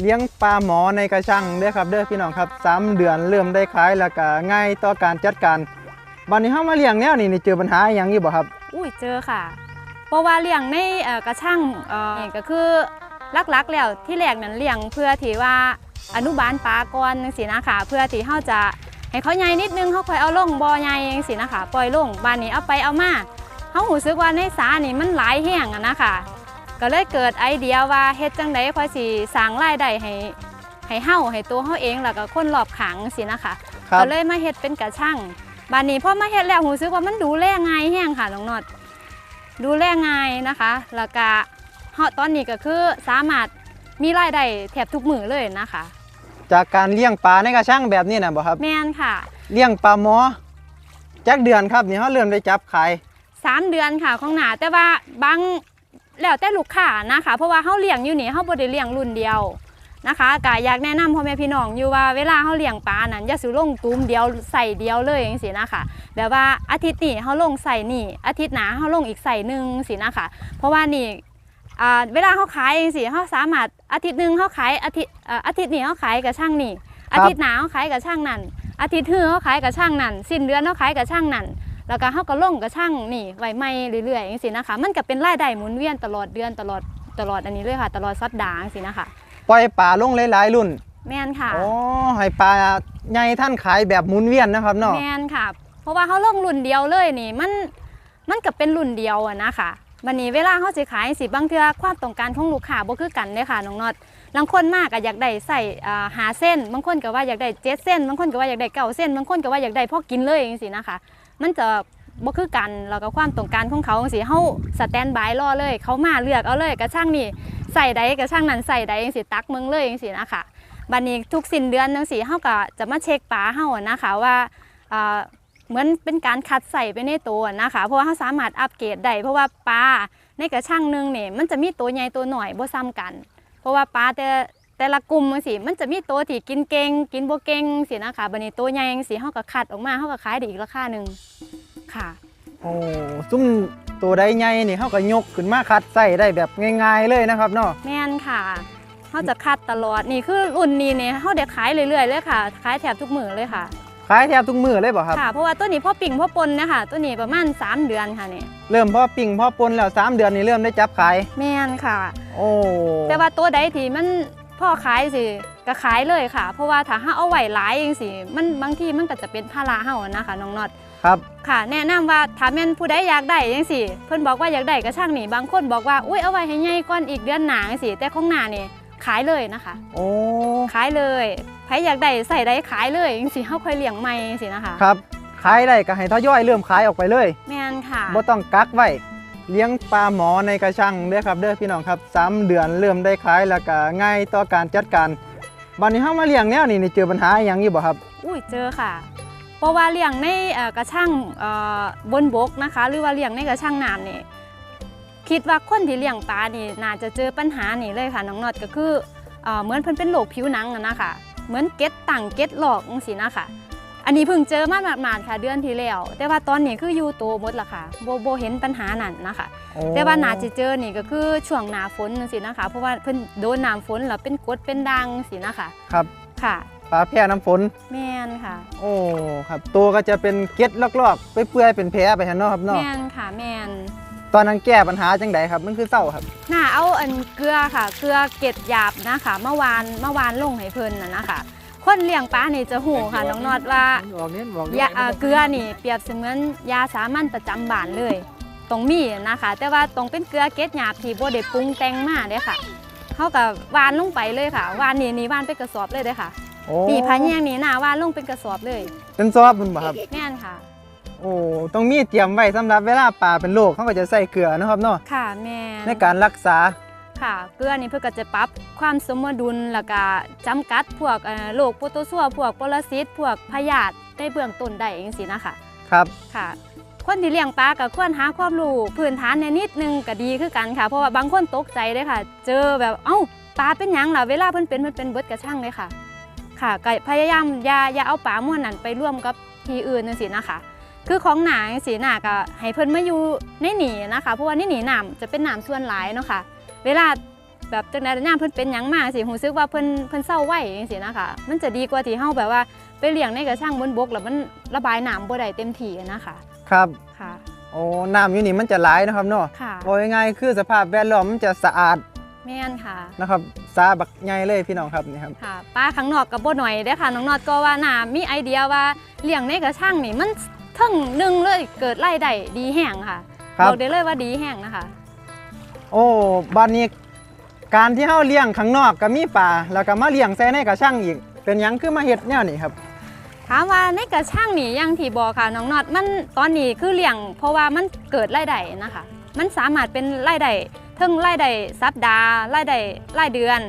เลี้ยงปลาหมอในกระชังเด้อครับเด้อพี่น้องครับสามเดือนเริ่มได้ขายแล้วก็ง่ายต่อการจัดการบัดนี้เฮามาเลี้ยงแนวนี้นี่เจอปัญหาอหย่างอยู่บ่ครับ อุ้ยเจอค่ะเพราะว่าเลี้ยงในเอ่อกระช่างเอ่อนี่ก็คือลักๆแล้วที่แรกนั้นเลี้ยงเพื่อที่ว่าอนุบาลปลาก่อนจังซี่นะคะเพื่อที่เฮาจะให้เขาใหญ่นิดนึงเขาค่อยเอาลงบ่อใหญ่จังซี่นะคะปล่อยลงบ้านนี้เอาไปเอามาเฮารู้สึกว่าในสานี่มันหลายแห้งอะนะคะ ก็เลยเกิดไอเดียว่าเฮ็ดจังไดค่อยสิสร้างรายได้ให้ให้เฮาให้ตัวเฮาเองแล้วก็คนรอบข้างจังซี่นะคะครับ ก็เลยมาเฮ็ดเป็นกระช่างบานนี้พอมาเฮ็ดแล้วหูซึกว่ามันดูแลง่ายแห้งค่ะน้องนอดดูแลง่ายนะคะแล้วก็เฮาตอนนี้ก็คือสามารถมีรายได้แทบทุกมือเลยนะคะ จากการเลี้ยงปลาในกระชังแบบนี้นะบ่ครับ แม่นค่ะ เลี้ยงปลาหมอจักเดือนครับนี่เฮาเริ่มได้จับขาย3เดือนค่ะของหนาแต่ว่าบาง แล้วแต่ลูกค้านะคะ เพราะว่าเฮาเลี้ยงอยู่นี่เฮาบ่ได้เลี้ยงรุ่นเดียวนะคะก็อยากแนะนำพ่อแม่พี่น้องอยู่ว่าเวลาเฮาเลี้ยงปลานั้นอย่าสิลงตุ้มเดียวใส่เดียวเลยจังซี่นะคะแบบว่าอาทิตย์นี้เขาลงใส่นี่ อาทิตย์หน้าเขาลงอีกใส่หนึ่งสินะคะเพราะว่านี่เวลาเขาขายเองสิเขาสามารถอาทิตย์หนึ่งเขาขายอาทิตย์อาทิตย์นี้เขาขายกับช่างนี่ อาทิตย์หน้าเขาขายกับช่างนั่นอาทิตย์ที่เขาขายกับช่างนั่นสิ้นเดือนเขาขายกับช่างนั่น แล้วก็เขาก็ลงกับช่างนี่ไว้ไม่เรื่อยๆอย่างสินะคะ มันก็เป็นรายได้หมุนเวียนตลอดเดือนตลอดตลอดอันนี้เลยค่ะ ตลอดสัปดาห์สินะคะปล่อยปลาลงหลายๆรุ่น แม่นค่ะโอ้ให้ปลาใหญ่ท่านขายแบบหมุนเวียนนะครับเนาะแมนค่ะ เพราะว่าเขาลงรุ่นเดียวเลยนี่มันมันก็เป็นรุ่นเดียวอะนะคะวันนี้เวลาเขาสิขายสิบางเทื่อความต้องการของลูกค้าบ่คือกันเลยค่ะน้องน็อตบางคนมากก็อยากได้ใส่อ่าหาเส้น บางคนก็ว่าอยากได้เจ็ดเส้น บางคนก็ว่าอยากได้เก้าเส้น บางคนก็ว่าอยากได้พอกินเลยอย่างสินะคะ มันจะบ่คือกันแล้วก็ความต้องการของเขาจังซี่เฮาสแตนบายรอเลย เขามาเลือกเอาเลยกระช่างนี่ใส่ใดกระช่างนั้นใส่ใดจังซี่ตักมืองเลยจังซี่นะคะบัดนี้ทุกสิ้นเดือนจังซี่เฮาก็จะมาเช็คปลาเฮานะคะว่าอ่าเหมือนเป็นการคัดใส่ไปในตัวนะคะ เพราะว่าเฮาสามารถอัปเกรดได้เพราะว่าปลาในกระช่างนึงเนี่ยมันจะมีตัวใหญ่ตัวหน่อยบ่ซ้ำกัน เพราะว่าปลาแต่ แต่ละกลุ่มจังซี่มันจะมีตัวที่กินเก่งกินบ่เก่งสินะคะบัดนี้ตัวใหญ่จังซี่เฮาก็คัดออกมาเฮาก็ขายได้อีกราคาหนึงค่ะ โอ้ซุ่มตัวใดใหญ่นี่เฮาก็ยกขึ้นมาคัดใส่ได้แบบง่ายๆเลยนะครับเนาะแม่นค่ะเขาจะคัดตลอดนี่คือรุ่นนี้เนี่ยเขาเด็ขายเรื่อยๆเลยค่ะ ขายแถบทุกมือเลยค่ะ ขายแทบทุกมื้อเลยบ่ครับค่ะเพราะว่าตัวนี้พ่อปิ่งพ่อปนเนะคะตัวนี้ประมาณ 3 เดือนค่ะเนี่ยเริ่มพอปิ้งพอปนแล้วสามเดือนนี่เริ่มได้จับขายแม่นค่ะ โอ้แต่ว่าตัวใดที่มัน พ่อขายสิก็ขายเลยค่ะ เพราะว่าถ้าเฮาเอาไว้หลายจังสิมันบางทีมันก็จะเป็นภาระเฮาอะนะคะน้องน็อตครับค่ะ แนะนำว่าถ้าแม่นผู้ใดอยากได้จังสิเพิ่นบอกว่าอยากได้ก็ช่างนี่บางคนบอกว่าอุ้ยเอาไว้ให้ใหญ่ก่อนอีกเดือนหน้าจังสิแต่ของหน้านี่ขายเลยนะคะโอ้ขายเลยใครอยากได้ใส่ได้ขายเลยจังสิเฮาค่อยเลี้ยงใหม่จังสินะคะครับขายได้ก็ให้ทยอยเริ่มขายออกไปเลยแม่นค่ะบ่ต้องกักไว้ เลี้ยงปลาหมอในกระชังเด้อครับเด้อพี่น้องครับสามเดือนเริ่มได้ขายแล้วก็ง่ายต่อการจัดการบัดนี้เฮามาเลี้ยงแนวนี้นี่เจอปัญหาอหย่างอยู่บ่ครับ อุ้ยเจอค่ะ เพราะว่าเลี้ยงในเอ่อกระช่างเอ่อบนบกนะคะ หรือว่าเลี้ยงในกระช่างน้ำนี่คิดว่าคนที่เลี้ยงปลานี่น่าจะเจอปัญหานี่เลยค่ะน้องนอดก็คือเอ่อเหมือนเพิ่นเป็นโรคผิวหนังอะนะคะเหมือนเก็ดต่างเก็ดหลอกจังซี่นะคะ อันนี้เพิ่งเจอมาหมาดๆค่ะเดือนที่แล้ว แต่ว่าตอนนี้คืออยู่โตหมดและค่ะโบโบเห็นปัญหานั่นนะคะโอ้แต่ว่าน่าจะเจอนี่ก็คือช่วงหน้าฝนจังซี่นะคะ เพราะว่าเพิ่นโดนน้ำฝนแล้วเป็นกรดเป็นด่างจังซี่นะคะ ครับ ค่ะ ปลาแพร่น้ำฝน แม่นค่ะ โอ้ ครับ ตัวก็จะเป็นเกล็ดลอกๆไปเปื่อยๆ เป็นแผลไปหั่นเนาะครับเนาะ แม่นค่ะ แม่นตอนนั้นแก้ปัญหาจังไดครับมันคือเศร้าครับน่าเอาอันเกลือค่ะ เกลือเกล็ดหยาบนะคะ เมื่อวานเมื่อวานลงให้เพิ่นน่ะนะคะ คนเลี้ยงปลานี่จะหูค่ะน้องนอดว่าบอกเน้นบอกยาอ่าเกลือนี่เปรียบเสมือนยาสามัญประจำบ้านเลยตรงมีนะคะ แต่ว่าตรงเป็นเกลือเกล็ดหยาบที่บ่ได้ปรุงแต่งมาเด้อค่ะเขากับวานลงไปเลยค่ะวานนี่นี่วานเป็นกระสอบเลยเด้อค่ะโอ้นี่พาแยงนี่น่าวานลงเป็นกระสอบเลยเป็นซอบมันบ่ครับ แม่นค่ะ โอ้ต้องมีเตรียมไว้สำหรับเวลาปลาเป็นโรคเขาก็จะใส่เกลือเนาะครับเนาะค่ะแม่นในการรักษา ค่ะ เกลือนี่เพื่อก็จะปรับความสมดุลแล้วก็จำกัดพวกเอ่อโรคโปรโตซัวพวกปรสิตพวกพยาธิในเบื้องต้นได้เองสินะคะครับค่ะ คนที่เลี้ยงปลาก็ควรหาความรู้พื้นฐานในนิดนึงก็ดีคือกันค่ะ เพราะว่าบางคนตกใจเลยค่ะ เจอแบบเอ้าปลาเป็นหยังล่ะเวลาเพิ่นเป็นมันเป็นเบิดกระช่างเลยค่ะ ค่ะก็พยายามอย่าอย่าเอาปลาม้วนนั้นไปร่วมกับที่อื่นจังซี่นะคะคือของหนาจังซี่น่ะก็ให้เพิ่นมาอยู่ในหนีนะคะ เพราะว่าในหนีน้ำจะเป็นน้ำส่วนหลายเนาะค่ะ เวลาแบบจังได๋ย่ามเพิ่นเป็นหยังมาสิรู้สึกว่าเพิ่นเพิ่นเศร้าไว้จังซี่นะคะมันจะดีกว่าที่เฮาแบบว่าไปเลี้ยงในกระชังบนบกแล้วมันระบายน้ำบ่ได้เต็มที่อะนะคะครับค่ะ โอ้น้ำอยู่นี่มันจะหลายนะครับเนาะค่ะบอกง่ายๆคือสภาพแวดล้อมมันจะสะอาดแม่นค่ะนะครับสาบักใหญ่เลยพี่น้องครับนี่ครับค่ะป้าข้างนอกกับบ่หน่อยเด้อค่ะน้องนอดก็ว่าน่ามีไอเดียว่าเลี้ยงในกระชังนี่มันเทั้งหนึ่งเลยเกิดรายได้ดีแห้งค่ะครับบอกได้เลยว่าดีแห้งนะคะ โอ้บ้านนี้การที่เฮาเลี้ยงข้างนอกก็มีปลาแล้วก็มาเลี้ยงใส่ในกระชังอีก เป็นหยังคือมาเฮ็ดแนวนี้ครับ ถามว่าในกระช่างนี่อยังที่บอกค่ะน้องนอดมันตอนนี้คือเลี้ยง เพราะว่ามันเกิดรายได้นะคะ มันสามารถเป็นรายได้เทั้งรายได้สัปดาห์รายได้รายเดือน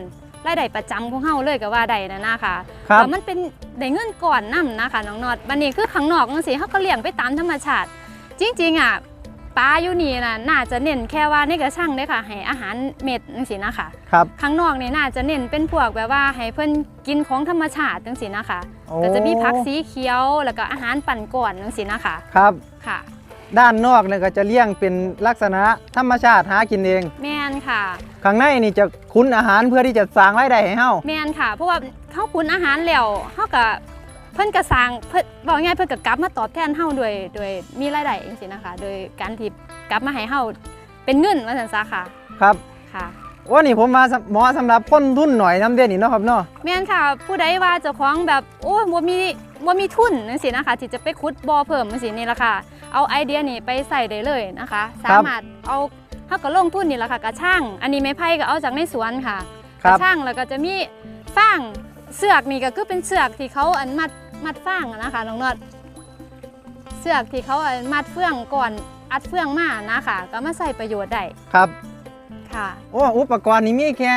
รายได้ประจำของเฮาเลยก็ว่าได้นะนะคะครับ แล้วมันเป็นได้เงินก่อนนํนะคะน้องนอดบันนี้คือข้างนอกจังซี่เฮาก็เลี้ยงไปตามธรรมชาติ จริงๆอะ ปลาอยู่นี่น่ะน่าจะเน้นแค่ว่าในกระช่างเด้อค่ะให้อาหารเม็ดจังซี่นะคะครับข้างนอกนี่น่าจะเน้นเป็นพวกแบบว่าให้เพิ่นกินของธรรมชาติจังซี่นะคะโอ้ก็จะมีผักสีเขียวแล้วก็อาหารปั่นก่อนจังซี่นะคะครับค่ะ ด้านนอกเนี่ยก็จะเลี้ยงเป็นลักษณะธรรมชาติหากินเอง แม่นค่ะข้างในนี่จะคุ้นอาหารเพื่อที่จะสร้างรายได้ให้เฮาแม่นค่ะ เพราะว่าเฮาคุณอาหารแล้วเฮาก็ เพิ่นก็สร้างเพิ่นบอกง่ายๆเพิ่นก็กลับมาตอบแทนเฮาด้วยด้วยมีรายได้จังซี่นะคะ โดยการที่กลับมาให้เฮาเป็นเงินว่าซั่นซะค่ะครับค่ะว่านี่ผมมาสเหมอสำหรับคนทุนหน่อยน้ำเด่นนี่เนาะครับเนาะแม่นค่ะ ผู้ใดว่าเจ้าของแบบโอ้ยบ่มีบ่มีทุนจังซี่นะคะที่จะไปขุดบ่อเพิ่มจังซี่นี่ล่ะค่ะ เอาไอเดียนี้ไปใส่ได้เลยนะคะ สามารถเอาเฮาก็ลงทุนนี่ล่ะค่ะกระช่าง อันนี้ไม้ไผ่ก็เอาจากในสวนค่ะคกรัระบช่างแล้วก็จะมีฟาง เสือกนี่ก็คือเป็นเสือกที่เขาอันมัดมัดฟางอะนะคะน้องนอดเสือกที่เขาอันมัดเฟืองก่อนอัดเฟืองมานะคะก็มาใส่ประโยชน์ได้ครับค่ะโอ้อุปกรณ์นี่มีแค่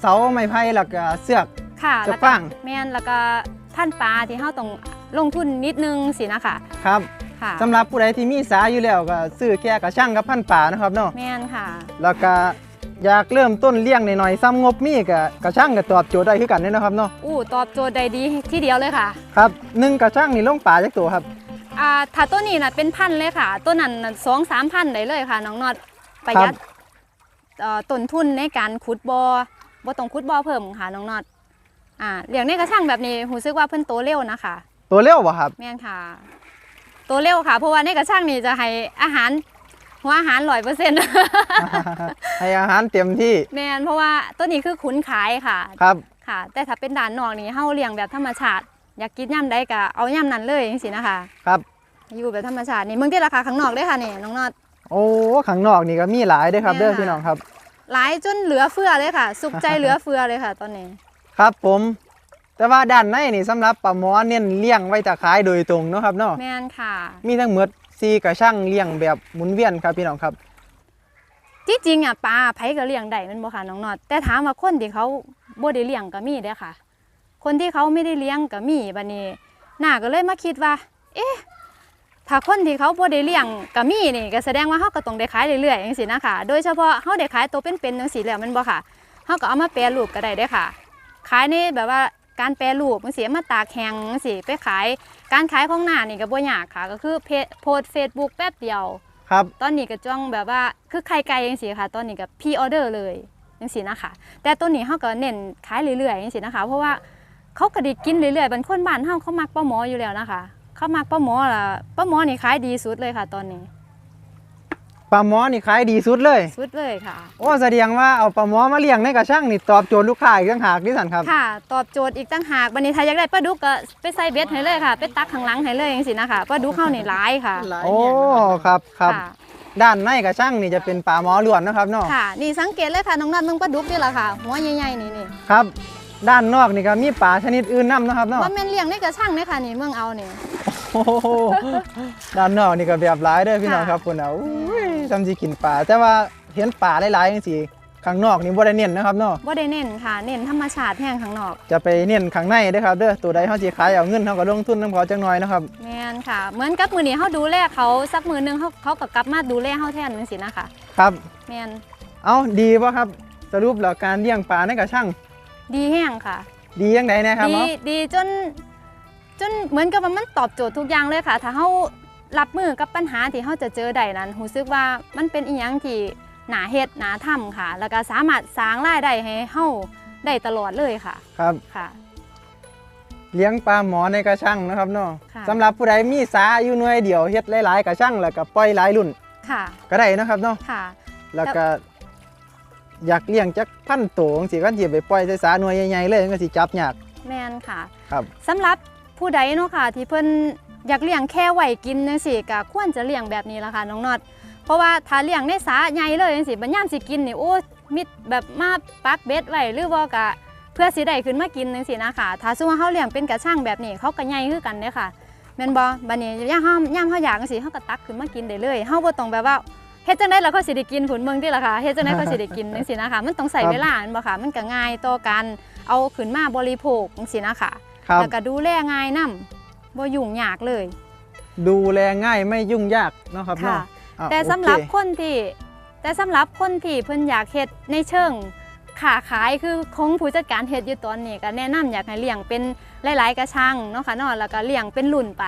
เสาไม้ไผ่แล้วก็เสือกค่ะจะแล้วก็ฟางแม่นแล้วก็พันปลาที่เขาต้องลงทุนนิดนึงสินะคะครับค่ะสำหรับผู้ใดที่มีสาอยู่แล้วก็ซื้อแค่กระช่างกับพันป่านะครับเนาะแม่นค่ะ แล้วก็ อยากเริ่มต้นเลี้ยงหน่อยๆซ้ำงบมีก็กระช่างก็ตอบโจทย์ได้คือกันเด้นะครับเนาะอู้ตอบโจทย์ได้ดีที่เดียวเลยค่ะครับหนึ่งกระช่างนี่ลงป่าจักตัวครับอ่าถ้าตัวนี้น่ะเป็นพันเลยค่ะ ตัวนั้นน่ะสองสามพันได้เลยค่ะน้องนอดประหยัดเอ่อต้นทุนในการขุดบอ่อบ่ต้องขุดบ่อเพิ่มค่ะน้องนอดอ่าเลี้ยงในกระชังแบบนี้รู้สึกว่าเพิ่นโตเร็วนะคะตัวเร็วบ่ครับแม่นค่ะ โตเร็วค่ะ เพราะว่าในกระชังนี่จะให้อาหาร หัวอาหารร้อยเปอร์เซ็นต์ให้อาหารเต็มที่แม่นเพราะว่าตัวนี้คือขุนขายค่ะครับค่ะ แต่ถ้าเป็นด่านนอกนี่เฮาเลี้ยงแบบธรรมชาติ อยากกินย่ำใดก็เอาย่ำนั้นเลยจังซี่นะคะครับอยู่แบบธรรมชาตินี่มึงที่ราคาข้างนอกเด้วยค่ะนี่น้องนอดโอ้ข้างนอกนี่ก็มีหลายเด้อครับแม่เด้อค่ะพี่น้องครับ หลายจนเหลือเฟือเลยค่ะ สุขใจเหลือเฟือเลยค่ะ ตอนนี้ ครับผม แต่ว่าด้านในนี่สำหรับปลาหมอเน้นเลี้ยงไว้จะขายโดยตรงเนาะครับเนาะแม่นค่ะ มีทั้งหมด ซีกระช่างเลี้ยงแบบหมุนเวียนครับพี่น้องครับ ที่จริงอะปลาไผก็เลี้ยงได้แมันบ่ค่ะน้องนอดแต่ถามว่าคนที่เขาบ่ได้เลี้ยงก็มีเด้อค่ะ คนที่เขาไม่ได้เลี้ยงก็มีบัดนี้หน้าก็เลยมาคิดว่า เอ๊ะถ้าคนที่เขาบ่ได้เลี้ยงก็มีนี่ก็แสดงว่าเฮาก็ต้องได้ขายเรื่อยๆจังซี่นะคะโดยเฉพาะเฮาได้ขายตัวเป็นๆจังซี่แล้วแมันบ่ค่ะเฮาก็เอามาแปรรูปก็ได้เด้อค่ะ ขายในแบบว่า การแปรรูปจังซี่เอามาตากแห้งจังซี่ไปขาย การขายของหน้านี่ก็บ่ยากค่ะ ก็คือเพจโพสต์ Facebook แป๊บเดียว ครับ ตอนนี้ก็จ้องแบบว่าคือไข่ไก่ยังสิค่ะ ตอนนี้ก็พรีออเดอร์เลยยังสินะคะ แต่ตัวนี้เขาก็เน้นขายเรื่อยๆยังสินะคะ เพราะว่าเขาก็ไดีกินเรื่อยๆบางคนบ้านเฮาเขามักป้าหมออยู่แล้วนะคะ เขามักป้าหมอล่ะป้าหมอนี่ขายดีสุดเลยค่ะ ตอนนี้ป ลาหมอนี่ขายดีสุดเลย สุดเลยค่ะ โอ้แสดงว่าเอาปลาหมอมาเลี้ยงในกระช่างนี่ตอบโจทย์ลูกค้าอีกต่างหากดิสันครับ ค่ะ ตอบโจทย์อีกตั้งหากบันนี้ถ้าอยากได้ปลาดุกก็ไปใส่เบ็ดให้เลยค่ะ ไปตักข้างหลังให้เลยยังสินะคะปลาดุกเข้านี่หลายค่ะโอ้ครับครับค่ะด้านในกระช่างนี่จะเป็นปลาหมอล้วนนะครับเนาะค่ะ นี่สังเกตเลยค่ะน้องนัดมึงปลาดุกนี่แหละค่ะ หัวใหญ่ๆนี่นี่ครับ ด้านนอกนี่ก็มีปลาชนิดอื่นนํนะครับเนาะ ว่าแม่นเลี้ยงในกระชังเนี่ยค่ะนี่เมืองเอานี่โอ้โหด้านนอกนี่ก็แบบหลายเด้อพี่น้องค่ะ ครับคุณเอาอุ้ย ทำสิกินปลาแต่ว่าเห็นปลาหลายๆจังซี่ข้างนอกนี่บ่ได้เน้นนะครับเนาะว่าได้เน้นค่ะ เน้นธรรมชาติแห้งข้างนอก จะไปเน้นข้างในเด้อครับเด้อตัวใดเฮาสิขายเอาเงินเฮาก็ลงทุนนำเขาจังน้อยนะครับแม่นค่ะ เหมือนกับมือนี้เขาดูแลเขาสักมือหนึงเขาเขาก็กลับมาดูแลเขาแทนนึงสินะคะครับแม่นเอาดีป่ะครับสรุปแล้วการเลี้ยงปลาในกระช่างดีแห้งค่ะ ดียังไงนะครับดีเนาะดีจนจนเหมือนกับว่ามันตอบโจทย์ทุกอย่างเลยค่ะ ถ้าเขา รับมือกับปัญหาที่เขาจะเจอใดนั้นรู้สึกว่ามันเป็นอีหยังที่หนาเฮ็ดหนาถ้ำค่ะ แล้วก็สามารถสร้างรายได้ให้เฮาได้ตลอดเลยค่ะครับค่ะ เลี้ยงปลาหมอในกระชังนะครับเนาะค่ะสำหรับผู้ใดมีสาอยู่หน่วยเดียวเฮ็ดหลายๆกระชังแล้วก็ปล่อยหลายรุ่นค่ะก็ได้นะครับเนาะค่ะ แล้วก็อยากเลี้ยงจักพันตัวจังซี่ก็สิไปปล่อยใส่สาหน่วยใหญ่ๆเลยมันก็สิจับยากแมนค่ะ ครับสำหรับผู้ใดเนาะค่ะ ที่เพิ่น อยากเลี้ยงแค่ไหวกินจังซี่ก็ควรจะเลี้ยงแบบนี้ละค่ะน้องน็อตเพราะว่าถ้าเลี้ยงในสาใหญ่เลยจังซี่บัดยามสิกินนี่โอ้มิดแบบมาปักเบ็ดไว้หรือว่าก็เพื่อสิได้ขึ้นมากินจังซี่นะค่ะถ้าสมมุติว่าเฮาเลี้ยงเป็นกระช่างแบบนี้เขาก็ใหญ่คือกันเด้อค่ะแม่นบ่บัดนี้ยามเฮายามเฮาอยากจังซี่เฮาก็ตักขึ้นมากินได้เลยเฮาบ่ต้องแบบว่าเฮ็ดจังได๋ล่ะเขาสิได้กินผลเมืองติล่ะค่ะเฮ็ดจังได๋เขาสิได้กินจังซี่นะคะมันต้องใส่ครับเวลาแม่นบ่ค่ะมันก็ง่ายต่อการเอาขึ้นมาบริโภคจังซี่นะคะครับแล้วก็ดูแลง่ายนํ บ่ยุ่งยากเลย ดูแลง่ายไม่ยุ่งยากเนาะครับค่ะเนาะอะแต่โอเคสำหรับคนที่แต่สำหรับคนที่เพิ่นอยากเฮ็ดในเชิงขาขายคือของผู้จัดการเฮ็ดอยู่ตอนนี้ก็แนะนำอยากให้เลี้ยงเป็นหลาย ๆ กระชังเนาะค่ะเนาะแล้วก็เลี้ยงเป็นรุ่นไป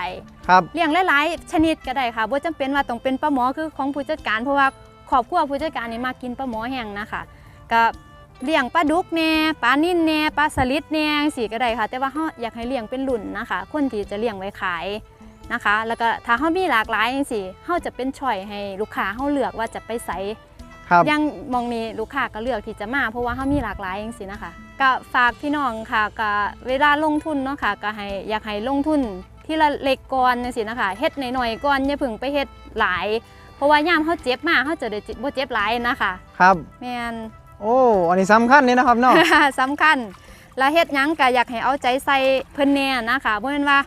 ครับเลี้ยงหลาย ๆ ชนิดก็ได้ค่ะบ่จำเป็นว่าต้องเป็นปลาหมอคือของผู้จัดการเพราะว่าครอบครัวผู้จัดการนี่มากินปลาหมอแห้งนะคะก็ เลี้ยงปลาดุกแหน่ปลานิ่นแหน่ปลาสลิดแหน่จังซี่ก็ได้ค่ะ แต่ว่าเฮาอยากให้เลี้ยงเป็นรุ่นนะคะ คนที่จะเลี้ยงไว้ขายนะคะ แล้วก็ถ้าเฮามีหลากหลายจังซี่เฮาจะเป็นช่อยให้ลูกค้าเฮาเลือกว่าจะไปไสครับอยังมองนี้ลูกค้าก็เลือกที่จะมา เพราะว่าเฮามีหลากหลายจังซี่นะคะ ก็ฝากพี่น้องค่ะก็เวลาลงทุนเนาะค่ะก็ให้อยากให้ลงทุนทีละเล็กก่อนจังซี่นะคะเฮ็ดหน่อยๆก่อนอย่าเพึ่งไปเฮ็ดหลาย เพราะว่ายามเฮาเจ็บมาเฮาจะได้เจ็บบ่เจ็บหลายนะคะ ครับแม่น โอ้ อันนี้สำคัญนี่นะครับเนาะสำคัญแล้วเฮ็ดหยังก็อยากให้เอาใจใส่เพิ่นแน่นะคะบ่แม่นว่า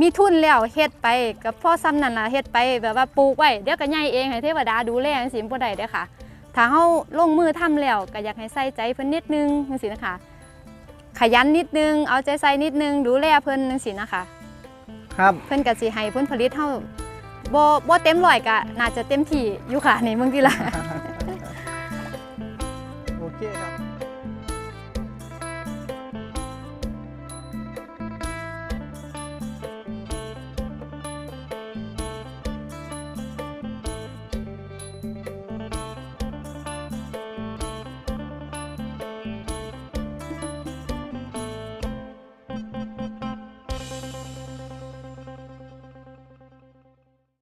มีทุนแล้วเฮ็ดไปกับพ่อซ้ำนั่นล่ะเฮ็ดไปแบบว่าปลูกไว้เดี๋ยวก็ใหญ่เองให้เทวดาดูแลจังซี่บ่ได้เด้อค่ะ ถ้าเฮาลงมือทำแล้วก็อยากให้ใส่ใจเพิ่นนิดนึงจังซี่นะคะ ขยันนิดนึง เอาใจใส่นิดนึง ดูแลเพิ่นจังซี่นะคะ ครับเพิ่นก็สิให้ผลผลิตเฮาบ่บ่เต็มร้อยก็น่าจะเต็มที่อยู่ค่ะในเมืองที่ละ 谢谢。